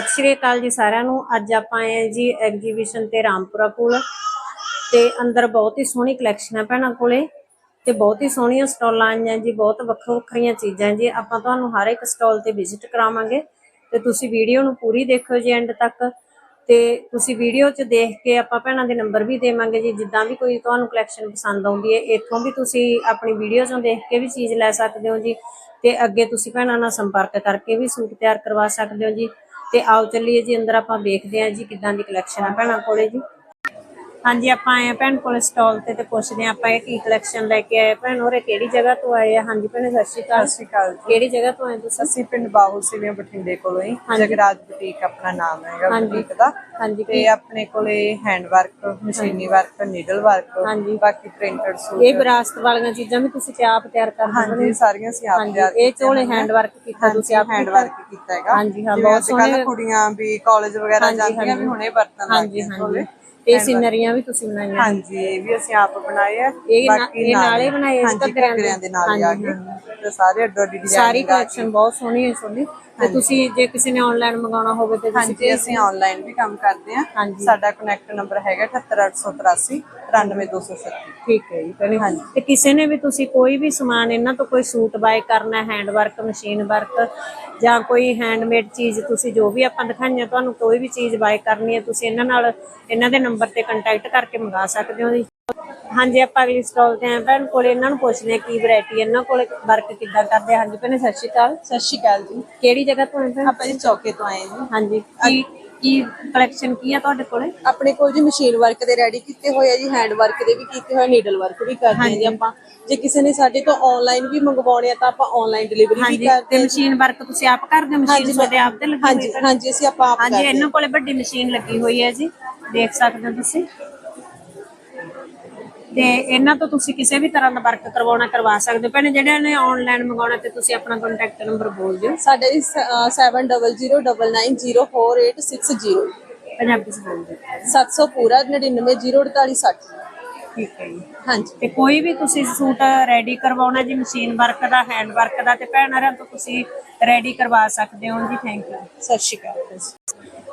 ਸਤਿ ਸ਼੍ਰੀ ਅਕਾਲ ਜੀ ਸਾਰਿਆਂ ਨੂੰ। ਅੱਜ ਆਪਾਂ ਆਏ ਜੀ ਐਗਜੀਬਿਸ਼ਨ ਤੇ ਰਾਮਪੁਰਾ ਕੋਲ। ਤੇ ਅੰਦਰ ਬਹੁਤ ਹੀ ਸੋਹਣੀ ਕਲੈਕਸ਼ਨ ਹੈ ਭੈਣਾਂ ਕੋਲੇ। ਤੇ ਬਹੁਤ ਹੀ ਸੋਹਣੀਆਂ ਸਟਾਲਾਂ ਆਈਆਂ ਜੀ, ਬਹੁਤ ਵੱਖੋ ਵੱਖਰੀਆਂ ਚੀਜ਼ਾਂ ਜੀ। ਆਪਾਂ ਤੁਹਾਨੂੰ ਹਰ ਇੱਕ ਸਟਾਲ ਤੇ ਵਿਜ਼ਿਟ ਕਰਾਵਾਂਗੇ। ਤੇ ਤੁਸੀਂ ਵੀਡੀਓ ਨੂੰ ਪੂਰੀ ਦੇਖਿਓ ਜੀ ਐਂਡ ਤੱਕ। ਤੇ ਤੁਸੀਂ ਵੀਡੀਓ 'ਚ ਦੇਖ ਕੇ ਆਪਾਂ ਭੈਣਾਂ ਦੇ ਨੰਬਰ ਵੀ ਦੇਵਾਂਗੇ ਜੀ। ਜਿੱਦਾਂ ਵੀ ਕੋਈ ਤੁਹਾਨੂੰ ਕਲੈਕਸ਼ਨ ਪਸੰਦ ਆਉਂਦੀ ਹੈ, ਇੱਥੋਂ ਵੀ ਤੁਸੀਂ ਆਪਣੀ ਵੀਡੀਓ 'ਚੋਂ ਦੇਖ ਕੇ ਵੀ ਚੀਜ਼ ਲੈ ਸਕਦੇ ਹੋ ਜੀ। ਤੇ ਅੱਗੇ ਤੁਸੀਂ ਭੈਣਾਂ ਨਾਲ ਸੰਪਰਕ ਕਰਕੇ ਵੀ ਸੂਟ ਤਿਆਰ ਕਰਵਾ ਸਕਦੇ ਹੋ ਜੀ। ਤੇ ਆਓ ਚੱਲੀਏ ਜੀ, ਅੰਦਰ ਆਪਾਂ ਵੇਖਦੇ ਹਾਂ ਜੀ ਕਿੱਦਾਂ ਦੀ ਕਲੈਕਸ਼ਨ ਆ ਭੈਣਾਂ ਕੋਲੇ ਜੀ। ਹਾਂਜੀ ਆਪਾਂ ਆਏ ਆ ਭੈਣ ਕੋਲੇ ਸਟਾਲ ਤੇ ਤੇ ਪੁੱਛਦੇ ਆ ਆਪਾਂ ਇਹ ਕੀ ਕਲੈਕਸ਼ਨ ਲੈ ਕੇ ਆਏ? ਭੈਣ ਹੋਰੇ ਕਿਹੜੀ ਜਗ੍ਹਾ ਤੋਂ ਆਏ ਆ? ਹਾਂਜੀ ਭੈਣੇ ਸਤਿ ਸ਼੍ਰੀ ਅਕਾਲ। ਸਤਿ ਸ਼੍ਰੀ ਅਕਾਲ ਜੀ। ਕਿਹੜੀ ਜਗ੍ਹਾ ਤੋਂ ਆਏ ਤੁਸੀਂ? ਅਸੀਂ ਪਿੰਡ ਬਾਹੁਲ ਸਿਵਿਆਂ ਬਠਿੰਡੇ ਕੋਲੋਂ ਹੀ ਜਗਰਾਜ ਬੁਟੀਕ ਆਪਣਾ ਨਾਮ ਹੈਗਾ ਹਾਂਜੀ। ਬੁਟੀਕ ਦਾ। ਹਾਂਜੀ ਤੇ ਆਪਣੇ ਕੋਲੇ ਹੈਂਡ ਵਰਕ ਮਸ਼ੀਨੀ ਵਰਕ ਨੀਡਲ ਵਰਕ ਹਾਂਜੀ। ਬਾਕੀ ਪ੍ਰਿੰਟਡ ਸੂਟ ਇਹ ਵਿਰਾਸਤ ਵਾਲੀਆਂ ਚੀਜ਼ਾਂ ਵੀ ਤੁਸੀਂ ਤੇ ਆਪ ਤਿਆਰ ਕਰਦੇ ਹੋ ਹਾਂਜੀ ਸਾਰੀਆਂ ਅਸੀਂ ਆਪ ਹਾਂਜੀ ਤਿਆਰ ਇਹ ਚੋਲੇ ਹੈਂਡ ਵਰਕ ਕੀਤਾ ਤੁਸੀਂ ਆਪ ਹੈਂਡ ਕੀਤਾ? ਵਰਕ ਕੀਤਾ ਹੈਗਾ। ਹਾਂਜੀ, ਹਾਂ, ਜਿਵੇਂ ਬਹੁਤ ਅੱਜ ਕੱਲ੍ਹ ਸੋਹਣੇ- ਕੁੜੀਆਂ ਵੀ ਕਾਲਜ ਵਗੈਰਾ ਹਾਂਜੀ, ਜਾਂਦੀਆਂ ਵੀ ਹਾਂਜੀ। ਹੁਣੇ ਵਰਤਨ ਲੱਗ ਹਾਂਜੀ ਗਈਆਂ ਚੋਲੇ ਹਾਂਜੀ ਤੇ ਸਿਨਰੀਆਂ ਵੀ ਤੁਸੀਂ ਬਣਾਈਆਂ। ਹਾਂਜੀ ਇਹ ਵੀ ਅਸੀਂ ਆਪ ਬਣਾਏ ਆ। ਇਹ ਨਾ- ਇਹ ਨਾਲੇ ਬਣਾਏ ਆ ਹਾਂਜੀ ਘੱਗਰਿਆਂ ਦੇ? ਘੱਗਰਿਆਂ ਦੇ ਨਾਲ ਤੇ ਸਾਰੇ ਅੱਡੋ ਅੱਡੀ ਡਿਜ਼ਾਈਨ ਸਾਰੀ ਕਲੈਕਸ਼ਨ ਬਹੁਤ ਸੋਹਣੀ ਹੈ ਤੁਹਾਡੀ ਤੇ ਤੁਸੀਂ ਜੇ ਕਿਸੇ ਨੇ ਆਨਲਾਈਨ ਮੰਗਾਉਣਾ ਹੋਵੇ ਤੇ ਤੁਸੀਂ ਹਾਂਜੀ ਅਸੀਂ ਆਨਲਾਈਨ ਵੀ ਕੰਮ ਕਰਦੇ ਹਾਂ। ਹਾਂਜੀ। ਸਾਡਾ ਕਨੈਕਟ ਨੰਬਰ ਹੈਗਾ 78883 93237 ਠੀਕ ਹੈ ਜੀ ਤੇ ਕਿਸੇ ਨੇ ਵੀ ਤੁਸੀਂ ਕੋਈ ਵੀ ਸਮਾਨ ਇਹਨਾਂ ਤੋਂ ਕੋਈ ਸੂਟ ਬਾਏ ਕਰਨਾ ਹੈਂਡ ਵਰਕ ਮਸ਼ੀਨ ਵਰਕ ਜਾਂ ਕੋਈ ਹੈਂਡਮੇਡ ਚੀਜ਼ ਤੁਸੀਂ ਜੋ ਵੀ ਆਪਾਂ ਦਿਖਾਈਆਂ ਤੁਹਾਨੂੰ ਕੋਈ ਵੀ ਚੀਜ਼ ਬਾਏ ਕਰਨੀ ਹੈ ਤੁਸੀਂ ਇਹਨਾਂ ਨਾਲ ਇਹਨਾਂ ਦੇ ਨੰਬਰ ਤੇ ਕੰਟੈਕਟ ਕਰਕੇ ਮੰਗਾ ਸਕਦੇ ਹੋ ਜੀ। ਹਾਂਜੀ ਆਪਾਂ ਅਗਲੀ ਸਟਾਲ ਤੇ ਆਏ ਭੈਣ ਕੋਲੇ ਇਹਨਾਂ ਨੂੰ ਪੁੱਛਦੇ ਆ ਕੀ ਵੈਰਾਈਟੀ ਇਹਨਾਂ ਕੋਲੇ ਵਰਕ ਕਿੱਦਾਂ ਕਰਦੇ ਆ? ਹਾਂਜੀ ਭੈਣੇ ਸਤਿ ਸ਼੍ਰੀ ਅਕਾਲ। ਸਤਿ ਸ਼੍ਰੀ ਅਕਾਲ ਜੀ। ਕਿਹੜੀ ਜਗ੍ਹਾ ਤੋਂ ਆਏ ਭੈਣ? ਆਪਾਂ ਜੀ ਚੌਕੇ ਤੋਂ ਆਏ ਜੀ ਹਾਂਜੀ ਕੀ ਕੀ ਕਲੈਕਸ਼ਨ ਕੀ ਆ ਤੁਹਾਡੇ ਕੋਲੇ? ਆਪਣੇ ਕੋਲ ਜੀ ਮਸ਼ੀਨ ਵਰਕ ਦੇ ਰੈਡੀ ਕੀਤੇ ਹੋਏ ਆ ਜੀ ਹੈਂਡ ਵਰਕ ਦੇ ਵੀ ਕੀਤੇ ਹੋਏ ਨੀਡਲ ਵਰਕ ਵੀ ਕਰਦੇ ਆ ਜੀ ਆਪਾਂ। ਜੇ ਕਿਸੇ ਨੇ ਸਾਡੇ ਤੋਂ ਆਨਲਾਈਨ ਵੀ ਮੰਗਵਾਉਣੇ ਆ ਤਾਂ ਆਪਾਂ ਆਨਲਾਈਨ ਡਿਲੀਵਰੀ ਵੀ ਹਾਂਜੀ ਕਰਦੇ ਤੇ ਮਸ਼ੀਨ ਵਰਕ ਤੁਸੀਂ ਆਪ ਕਰਦੇ ਹੋ? ਮਸ਼ੀਨ ਤੁਹਾਡੇ ਆਪ ਤੇ ਲੱਗੀ ਹੋਈ ਹਾਂਜੀ ਹਾਂਜੀ ਅਸੀਂ ਆਪਾਂ ਆਪ ਹਾਂਜੀ ਇਹਨਾਂ ਕੋਲੇ ਵੱਡੀ ਮਸ਼ੀਨ ਲੱਗੀ ਹੋਈ ਹੈ ਜੀ। ਦੇਖ ਸਕਦੇ ਹੋ ਤੁਸੀਂ। ਤੇ ਇਹਨਾਂ ਤੋਂ ਤੁਸੀਂ ਕਿਸੇ ਵੀ ਤਰ੍ਹਾਂ ਦਾ ਵਰਕ ਕਰਵਾਉਣਾ ਕਰਵਾ ਸਕਦੇ ਹੋ। ਭੈਣੇ ਜਿਹੜਿਆਂ ਨੇ ਆਨਲਾਈਨ ਮੰਗਾਉਣਾ ਤੇ ਤੁਸੀਂ ਆਪਣਾ ਕੰਟੈਕਟ ਨੰਬਰ ਬੋਲ ਦਿਓ। ਸਾਡਾ ਜੀ 7009994860 ਪੰਜਾਬੀ ਚ ਬੋਲ ਦਿਓ 700 ਪੂਰਾ 990486 ਠੀਕ ਹੈ ਜੀ। ਹਾਂਜੀ। ਤੇ ਕੋਈ ਵੀ ਤੁਸੀਂ ਸੂਟ ਰੈਡੀ ਕਰਵਾਉਣਾ ਜੀ ਮਸ਼ੀਨ ਵਰਕ ਦਾ ਹੈਂਡ ਵਰਕ ਦਾ ਤੇ ਭੈਣਾਂ ਤੋਂ ਤੁਸੀਂ ਰੈਡੀ ਕਰਵਾ ਸਕਦੇ ਹੋ ਜੀ। ਥੈਂਕ ਯੂ ਸਤਿ ਸ਼੍ਰੀ ਅਕਾਲ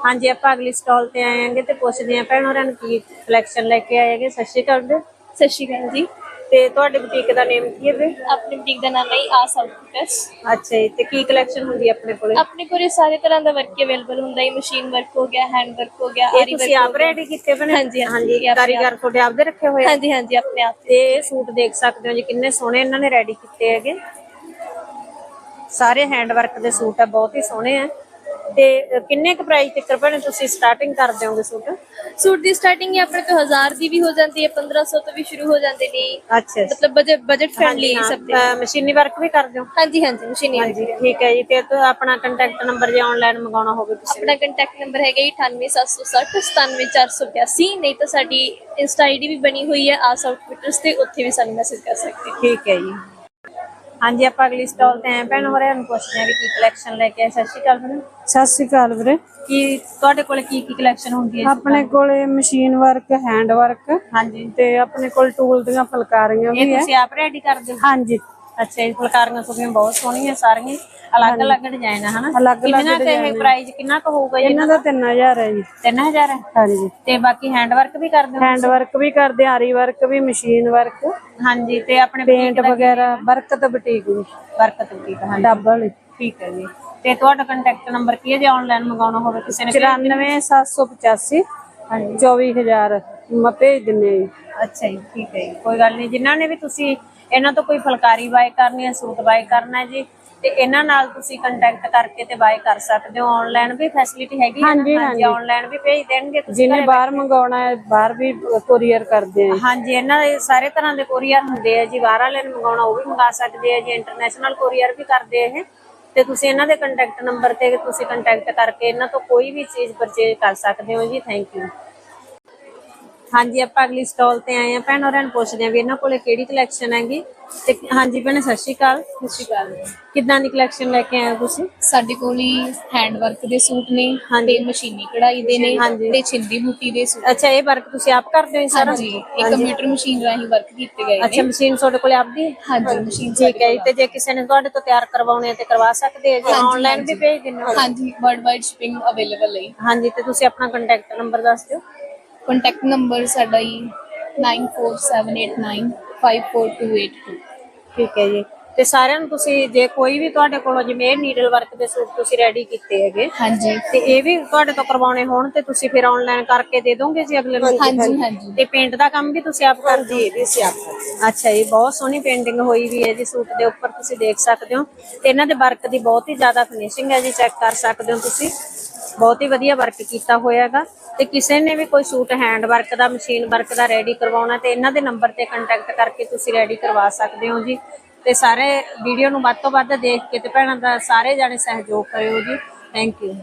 ਹਾਂਜੀ ਆਪਾਂ ਅਗਲੀ ਸਟਾਲ ਤੇ ਆਏਾਂਗੇ ਤੇ ਪੁੱਛਦੇ ਆਂ ਭੈਣਾਂ ਨੂੰ ਕੀ ਕਲੈਕਸ਼ਨ ਲੈ ਕੇ ਆਏਗੇ। ਸਤਿ ਸ਼੍ਰੀ ਅਕਾਲ ਜੀ। ਸਤਿ ਸ਼੍ਰੀ ਅਕਾਲ ਜੀ। ਤੇ ਤੁਹਾਡੇ ਬੁਟੀਕ ਦਾ ਨੇਮ ਕੀ ਹੈ ਵੀ ਆਪਣੇ ਬੁਟੀਕ ਦਾ ਨਾਮ ਹੈ ਆਸ ਆਊਟਫਿਟਸ ਅੱਛਾ ਜੀ ਤੇ ਕੀ ਕਲੈਕਸ਼ਨ ਹੁੰਦੀ ਹੈ ਆਪਣੇ ਕੋਲੇ? ਆਪਣੇ ਕੋਲ ਸਾਰੇ ਤਰ੍ਹਾਂ ਦਾ ਵਰਕ ਅਵੇਲੇਬਲ ਹੁੰਦਾ ਹੈ ਮਸ਼ੀਨ ਵਰਕ ਹੋ ਗਿਆ ਹੈਂਡ ਵਰਕ ਹੋ ਗਿਆ ਆਰੀ ਤੁਸੀਂ ਵਰਕ ਆਪ ਰੈਡੀ ਕੀਤੇ ਬਣੇ ਹਾਂਜੀ, ਹਾਂਜੀ, ਕਾਰੀਗਰ ਤੁਹਾਡੇ ਆਪਦੇ ਰੱਖੇ ਹੋਏ? ਹਾਂਜੀ ਹਾਂਜੀ ਆਪਣੇ ਆਪ ਤੇ ਇਹ ਸੂਟ ਦੇਖ ਸਕਦੇ ਹੋ ਜੀ ਕਿੰਨੇ ਸੋਹਣੇ ਇਹਨਾਂ ਨੇ ਰੈਡੀ ਕੀਤੇ ਹੈਗੇ। ਸਾਰੇ ਹੈਂਡ ਵਰਕ ਦੇ ਸੂਟ ਆ ਬਹੁਤ ਹੀ ਸੋਹਣੇ ਆ। ਤੇ ਕਿੰਨੇ ਕੁ ਪ੍ਰਾਈਸ ਤੱਕ ਭੈਣੇ ਤੁਸੀਂ ਸਟਾਰਟਿੰਗ ਕਰ ਦਿਓਗੇ ਸੂਟ? ਸੂਟ ਦੀ ਸਟਾਰਟਿੰਗ ਹੀ ਆਪਣੇ ਤੋਂ 1000 ਦੀ ਵੀ ਹੋ ਜਾਂਦੀ ਹੈ 1500 ਤੋਂ ਵੀ ਸ਼ੁਰੂ ਹੋ ਜਾਂਦੇ ਨੇ। ਅੱਛਾ ਜੀ। ਮਤਲਬ ਬਜਟ ਬਜਟ ਫ੍ਰੈਂਡਲੀ ਸਭ ਦੇ। ਮਸ਼ੀਨੀ ਵਰਕ ਵੀ ਕਰ ਦਿਓ ਹਾਂਜੀ ਹਾਂਜੀ ਮਸ਼ੀਨੀ ਹਾਂਜੀ ਠੀਕ ਹੈ ਜੀ ਤੇ ਤੁ- ਆਪਣਾ ਕੰਟੈਕਟ ਨੰਬਰ ਜੇ ਆਨਲਾਈਨ ਮੰਗਾਉਣਾ ਹੋਵੇ ਤੁਸੀਂ। ਆਪਣਾ ਕੰਟੈਕਟ ਨੰਬਰ ਹੈਗਾ ਜੀ 98760 97482 ਨਹੀਂ ਤਾਂ ਸਾਡੀ ਇੰਸਟਾ ਆਈਡੀ ਵੀ ਬਣੀ ਹੋਈ ਹੈ ਆਸ ਆਊਟਫਿਟਸ ਤੇ ਉੱਥੇ ਵੀ ਸਾਨੂੰ ਮੈਸੇਜ ਕਰ ਸਕਦੇ ਹੋ। ਠੀਕ ਹੈ ਜੀ। ਹਾਂਜੀ ਆਪਾਂ ਅਗਲੀ ਸਟਾਲ ਤੇ ਆਏ ਭੈਣ ਹੋਰਾਂ ਨੂੰ ਪੁੱਛਦੇ ਆ ਵੀ ਕੀ ਕਲੈਕਸ਼ਨ ਲੈ ਕੇ ਆਏ। ਸਤਿ ਸ਼੍ਰੀ ਅਕਾਲ ਭੈਣ। ਸਤਿ ਸ਼੍ਰੀ ਅਕਾਲ ਵੀਰੇ। ਕੀ ਤੁਹਾਡੇ ਕੋਲੇ ਕੀ ਕੀ ਕਲੈਕਸ਼ਨ ਹੁੰਦੀ ਹੈ ਆਪਣੇ ਕੋਲੇ ਮਸ਼ੀਨ ਵਰਕ ਹੈਂਡ ਵਰਕ ਹਾਂਜੀ। ਤੇ ਆਪਣੇ ਕੋਲ ਟੂਲ ਦੀਆਂ ਫੁਲਕਾਰੀਆਂ ਵੀ ਇਹ ਹੈ। ਤੁਸੀਂ ਆਪ ਰੈਡੀ ਕਰਦੇ ਹੋ? ਹਾਂਜੀ। ਅੱਛਾ ਇਹ ਫੁਲਕਾਰੀਆਂ ਤੁਹਾਡੀਆਂ ਬਹੁਤ ਸੋਹਣੀਆਂ ਸਾਰੀਆਂ। ਅਲੱਗ ਅਲੱਗ ਡਿਜ਼ਾਈਨ ਆ ਹਨਾ? ਅਲੱਗ-ਅਲੱਗ ਕੁ ਇਹ ਪ੍ਰਾਈਸ ਕਿੰਨਾ ਕੁ ਹੋਊਗਾ ਜੀ? ਇਹਨਾਂ ਦਾ 3000 ਹੈ ਜੀ। 3000 ਹੈ ਹਾਂਜੀ। ਤੇ ਬਾਕੀ ਹੈਂਡ ਵਰਕ ਵੀ ਕਰਦੇ ਹੋ ਹੈਂਡ ਵਰਕ ਵੀ ਕਰਦੇ ਆਰੀ ਵਰਕ ਵੀ ਮਸ਼ੀਨ ਵਰਕ ਹਾਂਜੀ ਤੇ ਆਪਣੇ ਪੇਂਟ ਵਗੈਰਾ ਵਰਕ ਤੇ ਬੁਟੀਕ ਵੀ ਵਰਕ ਤੇ ਠੀਕ ਹੈ। ਡਬਲ ਠੀਕ ਹੈ ਜੀ। ਤੇ ਤੁਹਾਡਾ ਕੰਟੈਕਟ ਨੰਬਰ ਕੀ ਹੈ ਜੇ ਆਨਲਾਈਨ ਮੰਗਾਉਣਾ ਹੋਵੇ ਕਿਸੇ ਨੇ? 94785 ਹਾਂਜੀ। 24000 ਮੈਂ ਭੇਜ ਦਿੰਨੇ ਆ ਜੀ। ਅੱਛਾ ਜੀ ਠੀਕ ਹੈ ਜੀ। ਕੋਈ ਗੱਲ ਨਹੀਂ ਜਿਨ੍ਹਾਂ ਨੇ ਵੀ ਤੁਸੀਂ ਇਹਨਾਂ ਤੋਂ ਕੋਈ ਫੁਲਕਾਰੀ ਬਾਏ ਕਰਨੀ ਹੈ ਸੂਟ ਬਾਏ ਕਰਨਾ ਹੈ ਜੀ ਤੇ ਇਹਨਾਂ ਨਾਲ ਤੁਸੀਂ ਕੰਟੈਕਟ ਕਰਕੇ ਤੇ ਬਾਏ ਕਰ ਸਕਦੇ ਹੋ। ਆਨਲਾਈਨ ਵੀ ਫੈਸਿਲਿਟੀ ਹੈਗੀ ਹੈ ਹਾਂਜੀ, ਹਾਂਜੀ। ਆਨਲਾਈਨ ਵੀ ਭੇਜ ਦੇਣਗੇ ਤੁਸੀਂ ਜਿਹਨੇ ਬਾਹਰ ਮੰਗਾਉਣਾ ਹੈ ਬਾਹਰ ਵੀ ਕੋਰੀਅਰ ਕਰਦੇ ਆ ਜੀ। ਹਾਂਜੀ ਇਹਨਾਂ ਦੇ ਸਾਰੇ ਤਰ੍ਹਾਂ ਦੇ ਕੋਰੀਅਰ ਹੁੰਦੇ ਆ ਜੀ। ਬਾਹਰ ਵਾਲੇ ਨੂੰ ਮੰਗਾਉਣਾ ਉਹ ਵੀ ਮੰਗਾ ਸਕਦੇ ਆ ਜੀ। ਇੰਟਰਨੈਸ਼ਨਲ ਕੋਰੀਅਰ ਵੀ ਕਰਦੇ ਆ ਇਹ। ਤੇ ਤੁਸੀਂ ਇਹਨਾਂ ਦੇ ਕੰਟੈਕਟ ਨੰਬਰ ਤੇ ਤੁਸੀਂ ਕੰਟੈਕਟ ਕਰਕੇ ਇਹਨਾਂ ਤੋਂ ਕੋਈ ਵੀ ਚੀਜ਼ ਪਰਚੇਜ ਕਰ ਸਕਦੇ ਹੋ ਜੀ। ਥੈਂਕ ਯੂ ਹਾਂਜੀ ਆਪਾਂ ਅਗਲੀ ਸਟਾਲ ਤੇ ਆਏ ਆ ਭੈਣ ਹੋਰਾਂ ਨੂੰ ਪੁੱਛਦੇ ਆ ਵੀ ਇਹਨਾਂ ਕੋਲੇ ਕਿਹੜੀ ਕਲੈਕਸ਼ਨ ਹੈਗੀ? ਤੇ ਹਾਂਜੀ ਭੈਣੇ ਸਤਿ ਸ਼੍ਰੀ ਅਕਾਲ। ਸਤਿ ਸ਼੍ਰੀ ਅਕਾਲ ਕਿੱਦਾਂ ਦੀ ਕਲੈਕਸ਼ਨ ਲੈ ਕੇ ਆਏ ਹੋ ਤੁਸੀਂ? ਸਾਡੇ ਕੋਲ ਹੀ ਹੈਂਡ ਵਰਕ ਦੇ ਸੂਟ ਨੇ। ਤੇ ਮਸ਼ੀਨੀ ਕਢਾਈ ਦੇ ਨੇ। ਤੇ ਛਿੰਦੀ ਬੂਟੀ ਦੇ ਸੂਟ। ਅੱਛਾ ਇਹ ਵਰਕ ਤੁਸੀਂ ਆਪ ਕਰਦੇ ਹੋ ਜੀ ਸਾਰਾ? ਹਾਂਜੀ ਇਹ ਕੰਪਿਊਟਰ ਮਸ਼ੀਨ ਰਾਹੀਂ ਵਰਕ ਕੀਤੇ ਗਏ ਅੱਛਾ ਨੇ। ਮਸ਼ੀਨ ਤੁਹਾਡੇ ਕੋਲੇ ਆਪਦੀ? ਹੈ? ਹਾਂਜੀ ਮਸ਼ੀਨ ਠੀਕ ਹੈ ਜੀ। ਤੇ ਜੇ ਕਿਸੇ ਨੇ ਤੁਹਾਡੇ ਤੋਂ ਤਿਆਰ ਕਰਵਾਉਣੇ ਤੇ ਕਰਵਾ ਸਕਦੇ ਆ? ਜੀ ਆਨਲਾਈਨ ਵੀ। ਭੇਜ ਦਿੰਦੇ ਹੋ? ਹਾਂਜੀ ਵਰਲਡ ਵਾਈਡ ਸ਼ਿਪਿੰਗ ਅਵੇਲੇਬਲ ਹੈ। ਹਾਂਜੀ ਤੇ ਤੁਸੀਂ ਆਪਣਾ ਕੰਟੈਕਟ ਨੰਬਰ ਦੱਸ ਦਿਓ। ਕੰਟੈਕਟ ਨੰਬਰ ਸਾਡਾ ਹੀ 9478954282 ਠੀਕ ਹੈ ਜੀ। ਤੇ ਸਾਰਿਆਂ ਨੂੰ ਤੁਸੀਂ ਜੇ ਕੋਈ ਵੀ ਤੁਹਾਡੇ ਕੋਲੋਂ ਜਿਵੇਂ ਇਹ ਨੀਡਲ ਵਰਕ ਦੇ ਸੂਟ ਤੁਸੀਂ ਰੈਡੀ ਕੀਤੇ ਹੈਗੇ ਹਾਂਜੀ। ਤੇ ਇਹ ਵੀ ਤੁਹਾਡੇ ਤੋਂ ਕਰਵਾਉਣੇ ਹੋਣ ਤੇ ਤੁਸੀਂ ਫਿਰ ਆਨਲਾਈਨ ਕਰਕੇ ਦੇ ਦੋਗੇ ਜੀ ਅਗਲੇ ਨੂੰ? ਹਾਂਜੀ ਹਾਂਜੀ ਤੇ ਪੇਂਟ ਦਾ ਕੰਮ ਵੀ ਤੁਸੀਂ ਆਪ ਕਰਦੇ ਹੋ ਇਹਦੇ ਸੇ ਆਪ ਅੱਛਾ ਜੀ ਬਹੁਤ ਸੋਹਣੀ ਪੇਂਟਿੰਗ ਹੋਈ ਵੀ ਹੈ ਜੀ ਸੂਟ ਦੇ ਉੱਪਰ ਤੁਸੀਂ ਦੇਖ ਸਕਦੇ ਹੋ। ਤੇ ਇਹਨਾਂ ਦੇ ਵਰਕ ਦੀ ਬਹੁਤ ਹੀ ਜ਼ਿਆਦਾ ਫਿਨਿਸ਼ਿੰਗ ਹੈ ਜੀ ਚੈੱਕ ਕਰ ਸਕਦੇ ਹੋ ਤੁਸੀਂ। ਬਹੁਤ ਹੀ ਵਧੀਆ ਵਰਕ ਕੀਤਾ ਹੋਇਆ ਹੈਗਾ। ਤੇ ਕਿਸੇ ਨੇ ਵੀ ਕੋਈ ਸੂਟ ਹੈਂਡ ਵਰਕ ਦਾ ਮਸ਼ੀਨ ਵਰਕ ਦਾ ਰੈਡੀ ਕਰਵਾਉਣਾ ਤੇ ਇਹਨਾਂ ਦੇ ਨੰਬਰ ਤੇ ਕੰਟੈਕਟ ਕਰਕੇ ਤੁਸੀਂ ਰੈਡੀ ਕਰਵਾ ਸਕਦੇ ਹੋ ਜੀ। ਤੇ ਸਾਰੇ ਵੀਡੀਓ ਨੂੰ ਵੱਧ ਤੋਂ ਵੱਧ ਦੇਖ ਕੇ ਤੇ ਭੈਣਾਂ ਦਾ ਸਾਰੇ ਜਾਣੇ ਸਹਿਯੋਗ ਕਰਿਓ ਜੀ। ਥੈਂਕ ਯੂ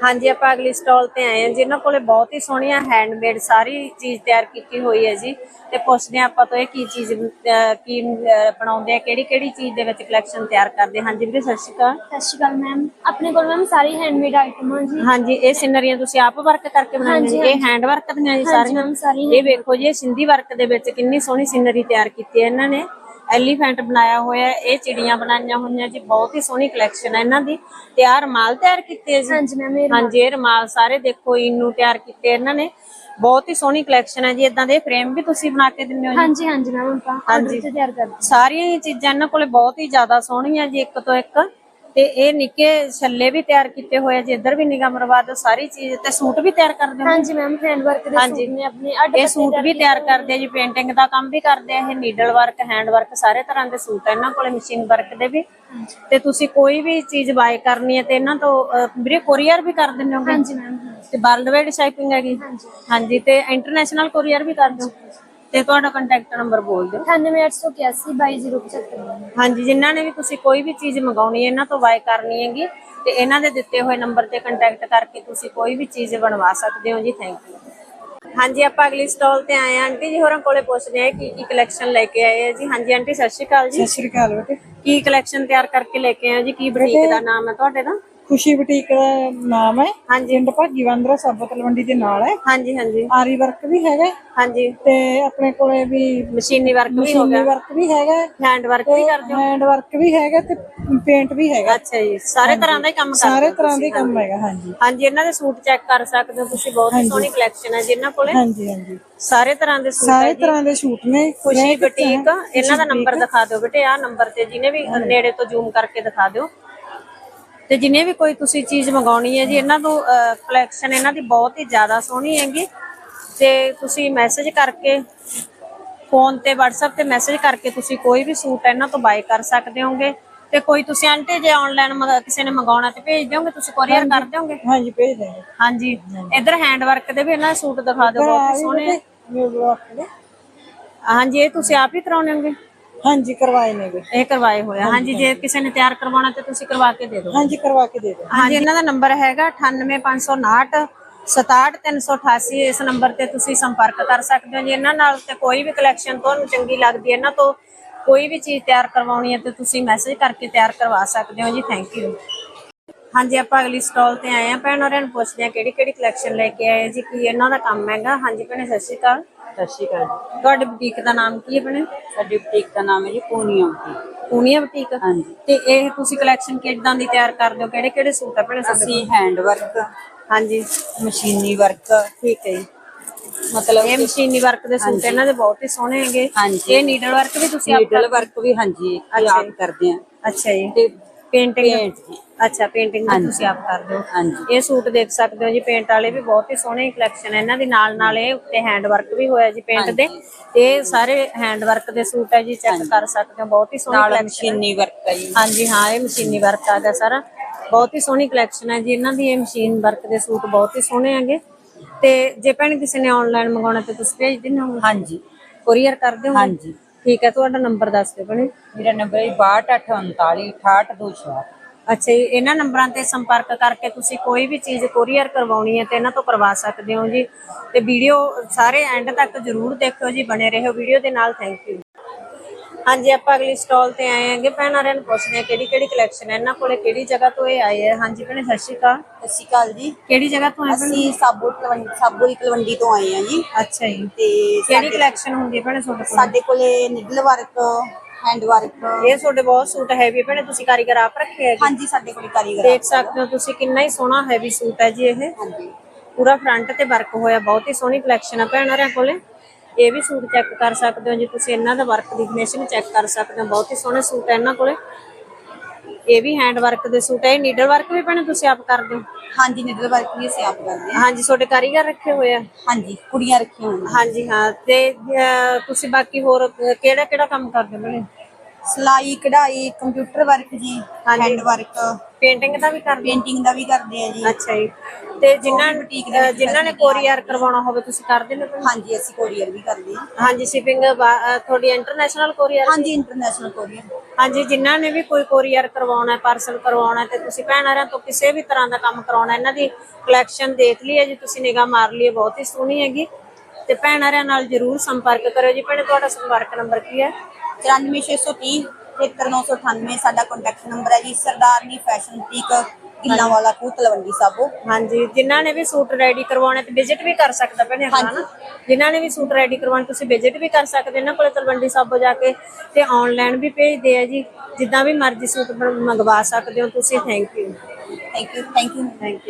ਹਾਂਜੀ ਆਪਾਂ ਅਗਲੀ ਸਟਾਲ ਤੇ ਆਏ ਹਾਂ ਜਿਨ੍ਹਾਂ ਕੋਲੇ ਬਹੁਤ ਹੀ ਸੋਹਣੀਆਂ ਹੈਂਡਮੇਡ ਸਾਰੀ ਚੀਜ਼ ਤਿਆਰ ਕੀਤੀ ਹੋਈ ਹੈ ਜੀ। ਤੇ ਪੁੱਛਦੇ ਹਾਂ ਆਪਾਂ ਤੋਂ ਇਹ ਕੀ ਚੀਜ਼ ਅਹ, ਕੀ ਅਹ, ਬਣਾਉਂਦੇ ਆ ਕਿਹੜੀ ਕਿਹੜੀ ਚੀਜ਼ ਦੇ ਵਿੱਚ ਕਲੈਕਸ਼ਨ ਤਿਆਰ ਕਰਦੇ ਹਾਂ। ਜੀ ਵੀਰੇ ਸਤਿ ਸ਼੍ਰੀ ਅਕਾਲ। ਸਤਿ ਸ਼੍ਰੀ ਅਕਾਲ ਮੈਮ ਆਪਣੇ ਕੋਲ ਮੈਮ ਸਾਰੀ ਹੈਂਡਮੇਡ ਆਈਟਮਾਂ ਜੀ। ਹਾਂਜੀ ਇਹ ਸਿਨਰੀਆਂ ਤੁਸੀਂ ਆਪ ਵਰਕ ਕਰਕੇ ਹਾਂਜੀ, ਜੀ ਇਹ ਹੈਂਡ ਵਰਕ ਦੀਆਂ ਜੀ ਹਾਂਜੀ ਸਾਰੀਆਂ? ਇਹ ਵੇਖੋ ਜੀ ਇਹ ਸਿੰਧੀ ਵਰਕ ਦੇ ਵਿੱਚ ਕਿੰਨੀ ਸੋਹਣੀ ਸਿਨਰੀ ਤਿਆਰ ਕੀਤੀ ਹੈ ਇਹਨਾਂ ਨੇ। ਐਲੀਫੈਂਟ ਬਣਾਇਆ ਹੋਇਆ ਹੈ ਇਹ ਚਿੜੀਆਂ ਬਣਾਈਆਂ ਹੋਈਆਂ ਜੀ ਬਹੁਤ ਹੀ ਸੋਹਣੀ ਕਲੈਕਸ਼ਨ ਹੈ ਇਹਨਾਂ ਦੀ। ਤੇ ਆਹ ਰਮਾਲ ਤਿਆਰ ਕੀਤੇ ਹੈ ਜੀ? ਹਾਂਜੀ ਮੈਮ ਇਹ ਹਾਂਜੀ ਇਹ ਰਮਾਲ ਸਾਰੇ ਦੇਖੋ ਇਨੂੰ ਤਿਆਰ ਕੀਤੇ ਇਹਨਾਂ ਨੇ। ਬਹੁਤ ਹੀ ਸੋਹਣੀ ਕਲੈਕਸ਼ਨ ਹੈ ਜੀ ਇਦਾਂ ਦੇ ਫਰੇਮ ਵੀ ਤੁਸੀਂ ਬਣਾ ਕੇ ਦਿੰਦੇ ਹੋ ਜੀ? ਹਾਂਜੀ ਹਾਂਜੀ ਮੈਮ ਆਪਾਂ ਹਾਂਜੀ। ਆਰਡਰ ਤੇ ਤਿਆਰ ਕਰਦੇ ਸਾਰੀਆਂ ਹੀ ਚੀਜ਼ਾਂ ਇਹਨਾਂ ਕੋਲੇ ਬਹੁਤ ਹੀ ਜ਼ਿਆਦਾ ਸੋਹਣੀਆਂ ਜੀ ਇੱਕ ਤੋਂ ਇੱਕ। ਤੇ ਇਹ ਨਿੱਕੇ ਛੱਲੇ ਵੀ ਤਿਆਰ ਕੀਤੇ ਹੋਏ ਆ ਜੀ ਇੱਧਰ ਵੀ ਨਿਗਾਹ ਮਰਵਾ ਦਿਓ ਸਾਰੀ ਚੀਜ਼ ਤੇ ਸੂਟ ਵੀ ਤਿਆਰ ਕਰਦੇ ਹੋ ਹਾਂਜੀ ਮੈਮ ਹੈਂਡ ਵਰਕ ਦੇ ਹਾਂਜੀ। ਸੂਟ ਨੇ ਆਪਣੇ ਅੱਡ ਇਹ ਸੂਟ ਵੀ ਤਿਆਰ ਕਰਦੇ ਆ ਜੀ ਪੇਂਟਿੰਗ ਦਾ ਕੰਮ ਵੀ ਕਰਦੇ ਆ ਇਹ ਨੀਡਲ ਵਰਕ ਹੈਂਡ ਵਰਕ ਸਾਰੇ ਤਰ੍ਹਾਂ ਦੇ ਸੂਟ ਆ ਇਹਨਾਂ ਕੋਲੇ ਮਸ਼ੀਨ ਵਰਕ ਦੇ ਵੀ। ਤੇ ਤੁਸੀਂ ਕੋਈ ਵੀ ਚੀਜ਼ ਬਾਏ ਕਰਨੀ ਹੈ ਤੇ ਇਹਨਾਂ ਤੋਂ ਅਹ, ਵੀਰੇ ਕੋਰੀਅਰ ਵੀ ਕਰ ਦਿੰਦੇ ਹੋਗੇ? ਹਾਂਜੀ ਮੈਮ ਤੇ ਵਰਲਡ ਵਾਈਡ ਸ਼ਿਪਿੰਗ ਹੈਗੀ? ਹਾਂਜੀ। ਤੇ ਇੰਟਰਨੈਸ਼ਨਲ ਕੋਰੀਅਰ ਵੀ ਕਰ ਦਿਓ? ਤੇ ਤੁਹਾਡਾ ਕੰਟੈਕਟ ਨੰਬਰ ਬੋਲ ਦਿਓ। 9881 ਹਾਂਜੀ ਜਿਨ੍ਹਾਂ ਨੇ ਵੀ ਤੁਸੀਂ ਕੋਈ ਵੀ ਚੀਜ਼ ਮੰਗਾਉਣੀ ਹੈ ਇਹਨਾਂ ਤੋਂ ਬਾਏ ਕਰਨੀ ਹੈਗੀ ਤੇ ਇਹਨਾਂ ਦੇ ਦਿੱਤੇ ਹੋਏ ਨੰਬਰ ਤੇ ਕੰਟੈਕਟ ਕਰਕੇ ਤੁਸੀਂ ਕੋਈ ਵੀ ਚੀਜ਼ ਬਣਵਾ ਸਕਦੇ ਹੋ ਜੀ ਥੈਂਕ ਯੂ ਹਾਂਜੀ ਆਪਾਂ ਅਗਲੀ ਸਟਾਲ ਤੇ ਆਏ ਆਂਟੀ ਜੀ ਹੋਰਾਂ ਕੋਲੇ ਪੁੱਛਦੇ ਆ ਕੀ ਕੀ ਕਲੈਕਸ਼ਨ ਲੈ ਕੇ ਆਏ ਆ ਜੀ। ਹਾਂਜੀ ਆਂਟੀ ਸਤਿ ਸ਼੍ਰੀ ਅਕਾਲ ਜੀ। ਸਤਿ ਸ਼੍ਰੀ ਅਕਾਲ ਬੇਟੇ। ਕੀ ਕਲੈਕਸ਼ਨ ਤਿਆਰ ਕਰਕੇ ਲੈ ਕੇ ਆਏ ਹੋ ਜੀ? ਕੀ ਬੁਟੀਕ ਦਾ ਨਾਮ ਹੈ ਤੁਹਾਡੇ ਦਾ? ਖੁਸ਼ੀ ਬੁਟੀਕ ਦਾ ਨਾਮ ਹੈ। ਹਾਂਜੀ। ਪਿੰਡ ਭਾਗੀ ਵਾਂਦਰਾ ਸਾਬੋ ਤਲਵੰਡੀ ਦੇ ਨਾਲ ਹੈ। ਹਾਂਜੀ ਹਾਂਜੀ। ਆਰੀ ਵਰਕ ਵੀ ਹੈਗਾ ਹੈ। ਹਾਂਜੀ। ਤੇ ਆਪਣੇ ਕੋਲੇ ਵੀ ਮਸ਼ੀਨੀ ਵਰਕ ਵੀ ਹੋ ਮਸ਼ੀਨੀ ਗਿਆ ਵਰਕ ਵੀ ਹੈਗਾ ਹੈ, ਹੈਂਡ ਵਰਕ ਵੀ ਕਰਦੇ ਹੋ? ਹੈਂਡ ਵਰਕ ਵੀ ਹੈਗਾ ਤੇ ਪੇਂਟ ਵੀ ਹੈਗਾ ਅੱਛਾ ਜੀ। ਸਾਰੇ ਤਰ੍ਹਾਂ ਦਾ ਹੀ ਕੰਮ ਕਰਦੇ ਸਾਰੇ ਹੋ ਤਰ੍ਹਾਂ ਦੇ ਕੰਮ। ਹੈਗਾ ਹਾਂਜੀ। ਹਾਂਜੀ ਇਹਨਾਂ ਦੇ ਸੂਟ ਚੈੱਕ ਕਰ ਸਕਦੇ ਹੋ ਤੁਸੀਂ। ਬਹੁਤ ਹੀ ਸੋਹਣੀ ਕਲੈਕਸ਼ਨ ਹੈ ਜਿਨ੍ਹਾਂ ਕੋਲੇ। ਹਾਂਜੀ ਹਾਂਜੀ। ਸਾਰੇ ਤਰ੍ਹਾਂ ਦੇ ਸੂਟ ਹੈ ਸਾਰੇ ਜੀ। ਤਰ੍ਹਾਂ ਦੇ ਸੂਟ ਨੇ। ਖੁਸ਼ੀ ਬੁਟੀਕ। ਇਹਨਾਂ ਦਾ ਨੰਬਰ ਦਿਖਾ ਦਿਓ ਬੇਟੇ। ਆਹ ਨੰਬਰ ਤੇ ਜਿਹਨੇ ਵੀ ਨੇੜੇ ਤੋਂ ਜ਼ੂਮ ਕਰਕੇ ਦਿਖਾ ਦਿਓ। ਤੇ ਜਿਹਨੇ ਵੀ ਕੋਈ ਤੁਸੀਂ ਚੀਜ਼ ਮੰਗਾਉਣੀ ਹੈ ਜੀ ਇਹਨਾਂ ਤੋਂ ਕਲੈਕਸ਼ਨ ਇਹਨਾਂ ਦੀ ਬਹੁਤ ਹੀ ਜ਼ਿਆਦਾ ਸੋਹਣੀ ਹੈਗੀ। ਤੇ ਤੁਸੀਂ ਮੈਸੇਜ ਕਰਕੇ ਫੋਨ ਤੇ WhatsApp ਤੇ ਮੈਸੇਜ ਕਰਕੇ ਤੁਸੀਂ ਕੋਈ ਵੀ ਸੂਟ ਇਹਨਾਂ ਤੋਂ ਬਾਏ ਕਰ ਸਕਦੇ ਹੋਗੇ। ਤੇ ਕੋਈ ਤੁਸੀਂ ਆਂਟੀ ਜੇ ਆਨਲਾਈਨ ਕਿਸੇ ਨੇ ਮੰਗਾਉਣਾ ਤੇ ਭੇਜ ਦਿਓਗੇ ਤੁਸੀਂ ਕੋਰੀਅਰ ਕਰ ਦਿਓਗੇ? ਹਾਂਜੀ ਭੇਜ ਦੇਂਗੇ ਹਾਂਜੀ। ਇਧਰ ਹੈਂਡ ਵਰਕ ਦੇ ਵੀ ਇਹਨਾਂ ਸੂਟ ਦਿਖਾ ਦਿਓ ਬਹੁਤ ਸੋਹਣੇ। ਹਾਂਜੀ ਇਹ ਤੁਸੀਂ ਆਪ ਹੀ ਕਰਾਉਣੇ ਹੋਗੇ? ਹਾਂਜੀ ਕਰਵਾਏ ਨੇ ਗੇ। ਇਹ ਕਰਵਾਏ ਹੋਏ ਆ। ਹਾਂਜੀ ਜੇ ਕਿਸੇ ਨੇ ਤਿਆਰ ਕਰਵਾਉਣਾ ਤੇ ਤੁਸੀਂ ਕਰਵਾ ਕੇ ਦੇ ਦਿਓ। ਹਾਂਜੀ ਕਰਵਾ ਕੇ ਦੇ ਦਿਓ। ਹਾਂਜੀ ਇਹਨਾਂ ਦਾ ਨੰਬਰ ਹੈਗਾ 98559 67388 ਇਸ ਨੰਬਰ ਤੇ ਤੁਸੀਂ ਸੰਪਰਕ ਕਰ ਸਕਦੇ ਹੋ। ਜੀ ਇਹਨਾਂ ਨਾਲ ਤੇ ਕੋਈ ਵੀ ਕਲੈਕਸ਼ਨ ਤੁਹਾਨੂੰ ਚੰਗੀ ਲੱਗਦੀ ਹੈ ਇਹਨਾਂ ਤੋਂ ਕੋਈ ਵੀ ਚੀਜ਼ ਤਿਆਰ ਕਰਵਾਉਣੀ ਹੈ ਤੇ ਤੁਸੀਂ ਮੈਸੇਜ ਕਰਕੇ ਤਿਆਰ ਕਰਵਾ ਸਕਦੇ ਹੋ। ਜੀ ਥੈਂਕ ਯੂ ਹਾਂਜੀ ਆਪਾਂ ਅਗਲੀ ਸਟਾਲ ਤੇ ਆਏ ਆ ਭੈਣ ਹੋਰਾਂ ਨੂੰ ਪੁੱਛਦੇ ਆ ਕਿਹੜੀ ਕਿਹੜੀ ਕਲੈਕਸ਼ਨ ਲੈ ਕੇ ਆਏ ਜੀ ਕੀ ਇਹਨਾਂ ਦਾ ਕੰਮ ਹੈਗਾ। ਹਾਂਜੀ ਭੈਣੇ ਸਤਿ ਸ਼੍ਰੀ ਅਕਾਲ। ਸਤਿ ਸ਼੍ਰੀ ਅਕਾਲ ਜੀ। ਤੁਹਾਡੇ ਬੁਟੀਕ ਦਾ ਨਾਮ ਕੀ ਹੈ ਭੈਣੇ? ਸਾਡੀ ਬੁਟੀਕ ਦਾ ਨਾਮ ਹੈ ਜੀ ਪੂਨੀਆ ਬੁਟੀਕ ਪੂਨੀਆ ਬੁਟੀਕ ਹਾਂਜੀ। ਤੇ ਇਹ ਤੁਸੀਂ ਕਲੈਕਸ਼ਨ ਕਿੱਦਾਂ ਦੀ ਤਿਆਰ ਕਰਦੇ ਹੋ? ਕਿਹੜੇ ਕਿਹੜੇ ਸੂਟ ਆ ਭੈਣੇ ਤੁਹਾਡੇ ਅਸੀਂ ਹੈਂਡ ਵਰਕ? ਹਾਂਜੀ। ਮਸ਼ੀਨੀ ਵਰਕ ਠੀਕ ਹੈ ਜੀ। ਮਤਲਬ ਇਹ ਮਸ਼ੀਨੀ ਵਰਕ ਦੇ ਸੂਟ ਇਹਨਾਂ ਦੇ ਬਹੁਤ ਹੀ ਸੋਹਣੇ ਹੈਗੇ। ਹਾਂਜੀ। ਇਹ ਨੀਡਲ ਵਰਕ ਵੀ ਤੁਸੀਂ ਆਪ ਨੀਡਲ ਵਰਕ ਵੀ ਹਾਂਜੀ ਇਹ ਆਪ। ਕਰਦੇ ਆ ਅੱਛਾ ਜੀ। ਤੇ ਪੇਂਟਿੰਗ ਜੀ। ਅੱਛਾ ਪੇਂਟਿੰਗ ਵੀ ਤੁਸੀਂ ਆਪ ਕਰਦੇ ਹੋ ਹਾਂਜੀ। ਇਹ ਸੂਟ ਦੇਖ ਸਕਦੇ ਹੋ ਜੀ ਪੇਂਟ ਵਾਲੇ ਵੀ ਬਹੁਤ ਹੀ ਸੋਹਣੇ ਕਲੈਕਸ਼ਨ ਹੈ ਇਹਨਾਂ ਦੀ ਨਾਲ ਨਾਲ ਇਹ ਉੱਤੇ ਹੈਂਡ ਵਰਕ ਵੀ ਹੋਇਆ ਜੀ ਪੇਂਟ ਦੇ। ਇਹ ਸਾਰੇ ਹੈਂਡ ਵਰਕ ਦੇ ਸੂਟ ਹੈ ਜੀ ਚੈੱਕ ਕਰ ਸਕਦੇ ਹੋ। ਬਹੁਤ ਹੀ ਸੋਹਣੀ ਨਾਲ ਕਲੈਕਸ਼ਨ ਮਸ਼ੀਨੀ ਵਰਕ ਹੈ ਜੀ। ਹਾਂਜੀ ਹਾਂ ਇਹ ਮਸ਼ੀਨੀ ਵਰਕ ਆ ਗਿਆ ਸਾਰਾ। ਬਹੁਤ ਹੀ ਸੋਹਣੀ ਕਲੈਕਸ਼ਨ ਹੈ ਜੀ। ਇਹਨਾਂ ਦੀ ਇਹ ਮਸ਼ੀਨ ਵਰਕ ਦੇ ਸੂਟ ਬਹੁਤ ਹੀ ਸੋਹਣੇ ਹੈਗੇ। ਤੇ ਜੇ ਭੈਣ ਕਿਸੇ ਨੇ ਆਨਲਾਈਨ ਮੰਗਾਉਣਾ ਤੇ ਤੁਸੀਂ ਭੇਜ ਦਿੰਦੇ ਹੋ। ਹਾਂਜੀ। ਕੋਰੀਅਰ ਕਰ ਦਿਓ। ਹਾਂਜੀ। ਠੀਕ ਹੈ ਤੁਹਾਡਾ ਨੰਬਰ ਦੱਸ ਦਿਓ ਭੈਣੇ। ਮੇਰਾ ਨੰਬਰ ਹੈ 6239 68266 ਅੱਛਾ ਜੀ ਇਹਨਾਂ ਨੰਬਰਾਂ ਤੇ ਸੰਪਰਕ ਕਰਕੇ ਤੁਸੀਂ ਕੋਈ ਵੀ ਚੀਜ਼ ਕੋਰੀਅਰ ਕਰਵਾਉਣੀ ਹੈ ਤੇ ਇਹਨਾਂ ਤੋਂ ਕਰਵਾ ਸਕਦੇ ਹੋ ਜੀ। ਤੇ ਵੀਡੀਓ ਸਾਰੇ ਐਂਡ ਤੱਕ ਜਰੂਰ ਦੇਖਿਓ ਜੀ ਬਣੇ ਰਹੋ। ਵੀਡੀਓ ਦੇ ਨਾਲ ਥੈਂਕ ਯੂ ਹਾਂਜੀ ਆਪਾਂ ਅਗਲੀ ਸਟਾਲ ਤੇ ਆਏ ਆਂਗੇ ਭੈਣਾਂ ਨੂੰ ਪੁੱਛਦੇ ਹਾਂ ਕਿਹੜੀ ਕਿਹੜੀ ਕਲੈਕਸ਼ਨ ਹੈ। ਇਹਨਾਂ ਕੋਲੇ ਕਿਹੜੀ ਜਗ੍ਹਾ ਤੋਂ ਇਹ ਆਏ ਆ ਹਾਂਜੀ ਭੈਣੇ ਸਤਿ ਸ਼੍ਰੀ ਅਕਾਲ। ਸਤਿ ਸ਼੍ਰੀ ਅਕਾਲ ਜੀ। ਕਿਹੜੀ ਜਗ੍ਹਾ ਤੋਂ ਆਏ ਭੈਣੇ? ਅਸੀਂ ਸਾਬੋ ਤਲਵੰਡੀ ਸਾਬੋ ਦੀ ਤਲਵੰਡੀ ਤੋਂ ਆਏ ਆ ਜੀ। ਅੱਛਾ ਜੀ। ਤੇ ਕਿਹੜੀ ਸਾਡੇ- ਕਲੈਕਸ਼ਨ ਹੁੰਦੀ ਹੈ ਭੈਣੇ ਤੁਹਾਡੇ ਕੋਲ? ਸਾਡੇ ਕੋਲੇ ਨਿਡਲ ਵਰਕ ਹੈਂਡ ਵਰਕ। ਇਹ ਤੁਹਾਡੇ ਬਹੁਤ ਸੂਟ ਹੈਵੀ ਭੈਣੇ ਤੁਸੀਂ ਕਾਰੀਗਰ ਆਪ ਰੱਖੇ ਹੈਗੇ? ਹਾਂਜੀ ਸਾਡੇ ਕੋਲੇ ਕਾਰੀਗਰ ਦੇਖ ਸਕਦੇ ਹੋ ਤੁਸੀਂ ਕਿੰਨਾ ਹੀ ਸੋਹਣਾ ਹੈਵੀ ਸੂਟ ਹੈ ਜੀ ਇਹ। ਹਾਂਜੀ। ਪੂਰਾ ਫਰੰਟ ਤੇ ਵਰਕ ਹੋਇਆ ਬਹੁਤ ਹੀ ਸੋਹਣੀ ਕਲੈਕਸ਼ਨ ਆ ਭੈਣਾਂ ਰਿਆਂ ਕੋਲੇ। ਇਹ ਵੀ ਸੂਟ ਚੈੱਕ ਕਰ ਸਕਦੇ ਹੋ ਜੀ ਤੁਸੀਂ ਇਹਨਾਂ ਦਾ ਵਰਕ ਦੀ ਫਿਨਿਸ਼ਿੰਗ ਚੈੱਕ ਕਰ ਸਕਦੇ ਹੋ। ਬਹੁਤ ਹੀ ਸੋਹਣੇ ਸੂਟ ਹੈ ਇਹਨਾਂ ਕੋਲੇ। ਇਹ ਵੀ ਹੈਂਡ ਵਰਕ ਦੇ ਸੂਟ ਹੈ। ਇਹ ਨੀਡਲ ਵਰਕ ਵੀ ਭੈਣੇ ਤੁਸੀਂ ਆਪ ਕਰਦੇ ਹੋ? ਹਾਂਜੀ ਨਿਡਲ ਵਰਕ ਵੀ ਅਸੀਂ ਆਪ ਕਰਦੇ ਹਾਂ। ਹਾਂਜੀ ਤੁਹਾਡੇ ਕਾਰੀਗਰ ਰੱਖੇ ਹੋਏ ਆ? ਹਾਂਜੀ ਕੁੜੀਆਂ ਰੱਖੀਆਂ ਹੋਈਆਂ ਹਾਂਜੀ ਹਾਂ। ਤੇ ਅਹ, ਤੁਸੀਂ ਬਾਕੀ ਹੋਰ ਕਿਹੜਾ ਕਿਹੜਾ ਕੰਮ ਕਰਦੇ ਹੋ ਭੈਣੇ? ਸਿਲਾਈ ਕਢਾਈ ਕੰਪਿਊਟਰ ਵਰਕ ਜੀ ਹਾਂਜੀ। ਹੈਂਡ ਵਰਕ ਪੇਂਟਿੰਗ ਦਾ ਵੀ ਕਰਦੇ? ਹੋ ਪੇਂਟਿੰਗ ਦਾ ਵੀ ਕਰਦੇ ਆ ਜੀ। ਅੱਛਾ ਜੀ। ਤੇ ਜਿਨ੍ਹਾਂ boutique ਦੇ ਵਿੱਚ ਜਿਨ੍ਹਾਂ ਨੇ ਕੋਰੀਅਰ ਕਰਵਾਉਣਾ ਹੋਵੇ ਤੁਸੀਂ ਕਰਦੇ ਹੋ? ਭੈਣੇ? ਹਾਂਜੀ ਅਸੀਂ ਕੋਰੀਅਰ ਵੀ ਕਰਦੇ ਹਾਂ। ਹਾਂਜੀ ਸ਼ਿਪਿੰਗ ਤੁਹਾਡੀ ਇੰਟਰਨੈਸ਼ਨਲ ਕੋਰੀਅਰ ਹਾਂਜੀ ਇੰਟਰਨੈਸ਼ਨਲ ਕੋਰੀਅਰ ਹਾਂਜੀ ਜਿਨ੍ਹਾਂ ਨੇ ਵੀ ਕੋਈ ਕੋਰੀਅਰ ਕਰਵਾਉਣਾ ਹੈ ਪਾਰਸਲ ਕਰਵਾਉਣਾ ਹੈ ਤੇ ਤੁਸੀਂ ਭੈਣਾਂ ਤੋਂ ਕਿਸੇ ਵੀ ਤਰ੍ਹਾਂ ਦਾ ਕੰਮ ਕਰਾਉਣਾ ਹੈ, ਇਹਨਾਂ ਦੀ ਕਲੈਕਸ਼ਨ ਦੇਖ ਲਈ ਹੈ ਜੀ ਤੁਸੀਂ ਨਿਗਾਹ ਮਾਰ ਲਈ ਹੈ ਬਹੁਤ ਹੀ ਸੋਹਣੀ ਹੈਗੀ। ਤੇ ਭੈਣਾਂ ਨਾਲ ਜਰੂਰ ਸੰਪਰਕ ਕਰਿਓ ਜੀ। ਭੈਣੇ ਤੁਹਾਡਾ ਸੰਪਰਕ ਨੰਬਰ ਕੀ ਹੈ? 94630 73998 ਸਾਡਾ ਕੰਟੈਕਟ ਨੰਬਰ ਹੈ ਜੀ ਸਰਦਾਰਨੀ ਫੈਸ਼ਨ ਬੁਟੀਕ ਗਿੱਲਾਂ ਵਾਲਾ ਖੂਹ ਤਲਵੰਡੀ ਸਾਬੋ ਹਾਂਜੀ ਜਿਨ੍ਹਾਂ ਨੇ ਵੀ ਸੂਟ ਰੈਡੀ ਕਰਵਾਉਣੇ ਤੇ ਵਿਜ਼ਿਟ ਵੀ ਕਰ ਸਕਦਾ ਭੈਣੇ ਆਪਣਾ ਨਾ ਜਿਨ੍ਹਾਂ ਨੇ ਵੀ ਸੂਟ ਰੈਡੀ ਕਰਵਾਉਣੇ ਤੁਸੀਂ ਵਿਜ਼ਿਟ ਵੀ ਕਰ ਸਕਦੇ ਇਹਨਾਂ ਕੋਲੇ ਤਲਵੰਡੀ ਸਾਬੋ ਜਾ ਕੇ ਤੇ ਆਨਲਾਈਨ ਵੀ ਭੇਜਦੇ ਆ ਜੀ। ਜਿੱਦਾਂ ਵੀ ਮਰਜ਼ੀ ਸੂਟ ਮੰਗਵਾ ਸਕਦੇ ਹੋ ਤੁਸੀਂ thank you thank you thank you thank you